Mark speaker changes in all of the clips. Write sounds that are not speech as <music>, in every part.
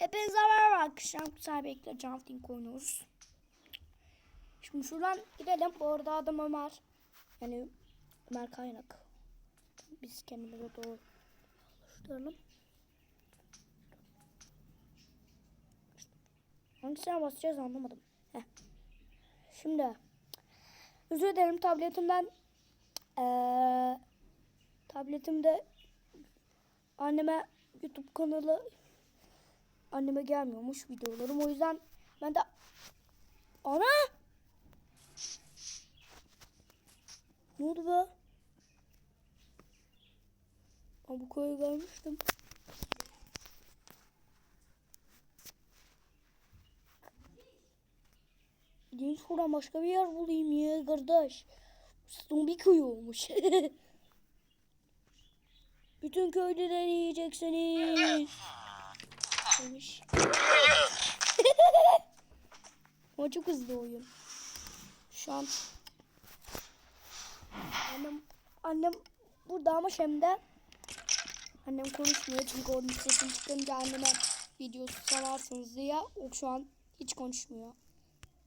Speaker 1: Hepinize merhaba arkadaşlar. Güzel bir Jumping oynuyoruz. Şimdi şuradan gidelim. Bu arada adam Ömer. Yani Ömer Kaynak. Biz kendimize doğru oluşturalım. Hangisine basacağız anlamadım. Heh. Şimdi özür dilerim tabletimden eee tabletimde anneme YouTube kanalı anneme gelmiyormuş videolarım. O yüzden ben de ana ne oldu be? Ben bu köye gelmiştim. Gideyim şuradan başka bir yer bulayım ya kardeş. Zombi köy olmuş. <laughs> Bütün köylüleri yiyeceksiniz. Demiş. Ama çok hızlı oyun. Şu an annem annem burada ama şimdi annem konuşmuyor çünkü onun sesini çıkınca anneme videosu sanarsınız diye o şu an hiç konuşmuyor.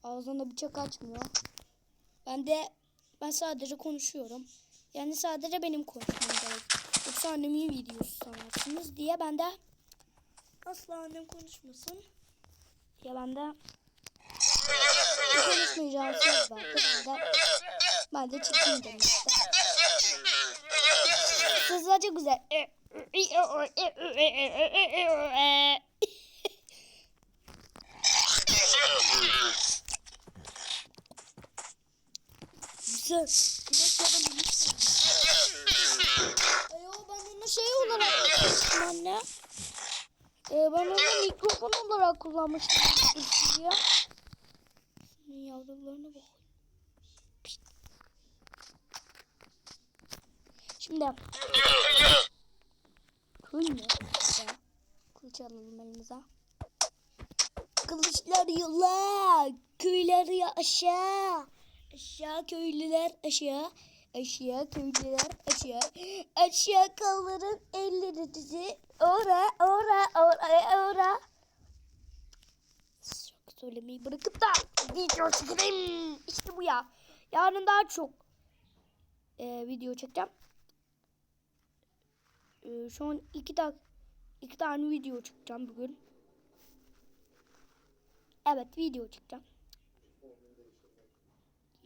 Speaker 1: Ağzında bıçak açmıyor. Ben de ben sadece konuşuyorum. Yani sadece benim konuşmam gerek. Yoksa annemin videosu sanarsınız diye ben de asla annem konuşmasın de konuşmayacağım söz verdi. Ben de, ben de çıkayım dedim işte. Sözler çok güzel. Güzel. Ayo ben onu şey olarak anne. Ee, ben onu mikrofon olarak kullanmıştım. Ya. Şunun yavrularına bak. Şimdi. Mı? İşte. Kılıç alalım elimize. Kılıçlar yola. Köyler ya aşağı. Aşağı köylüler aşağı. Aşağı köylüler aşağı. Aşağı kaldırın ellerinizi. Söylemeyi bırakıp da video çekeyim. İşte bu ya. Yarın daha çok e, video çekeceğim. E, şu an iki, tak iki tane video çekeceğim bugün. Evet video çekeceğim.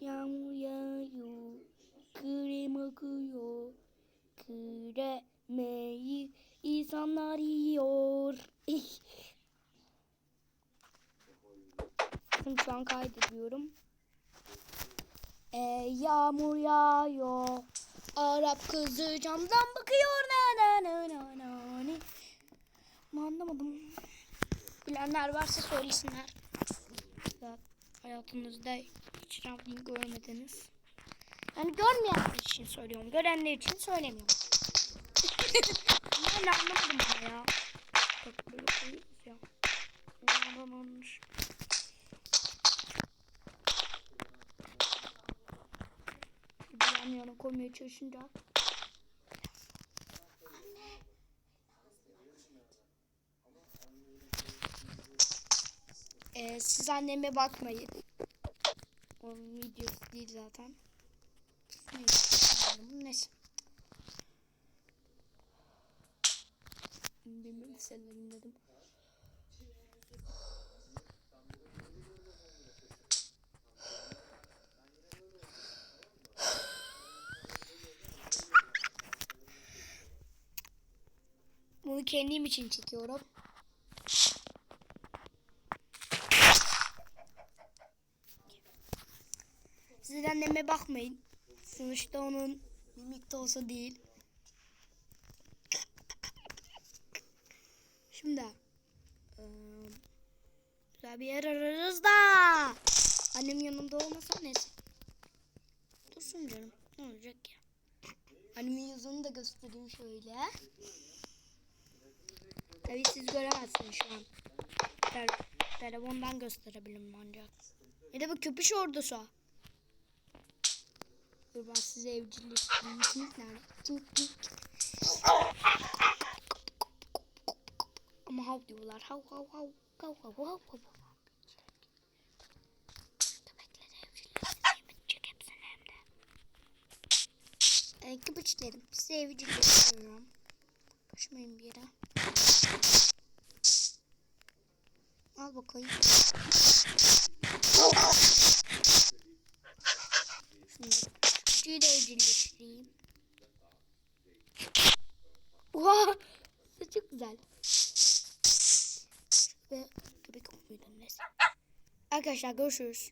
Speaker 1: Yağmur yağıyor, krem akıyor, kremeyi insanlar yiyor. <laughs> Şimdi şu an kaydediyorum. Ee, yağmur yağıyor, Arap kızı camdan bakıyor. Na na na na na Anlamadım. Bilenler varsa söylesinler. Hayatınızda hiç jumping görmediniz. Yani görmeyenler için söylüyorum. Görenler için söylemiyorum. <laughs> ben anlamadım ama ya. Bak böyle koyuyoruz ya. Ondan olmuş. Bir yan yana koymaya çalışınca. Ee, siz anneme bakmayın. Onun videosu değil zaten. Neyse. Neyse. Demin senin dedim. Bunu kendim için çekiyorum. Siz anneme bakmayın. Sonuçta onun mimikte olsa değil. Şimdi eee, güzel bir yer ararız da annem yanımda olmasa neyse. Dursun canım. Ne olacak ya? Annemin yüzünü de göstereyim şöyle. Tabii siz göremezsiniz şu an. Te telefondan gösterebilirim ancak. Bir de bu köpüş ordusu. Dur ben size kim? ama hav diyorlar. Hav hav hav. Hav hav hav hav. köpeklerim. Size evcilleştiriyorum. Kaçmayın bir yere. Al bakayım. Şimdi küçüğü de evcilleştireyim. Oha! Çok güzel. Ve köpek olmuyordu neyse. Arkadaşlar görüşürüz.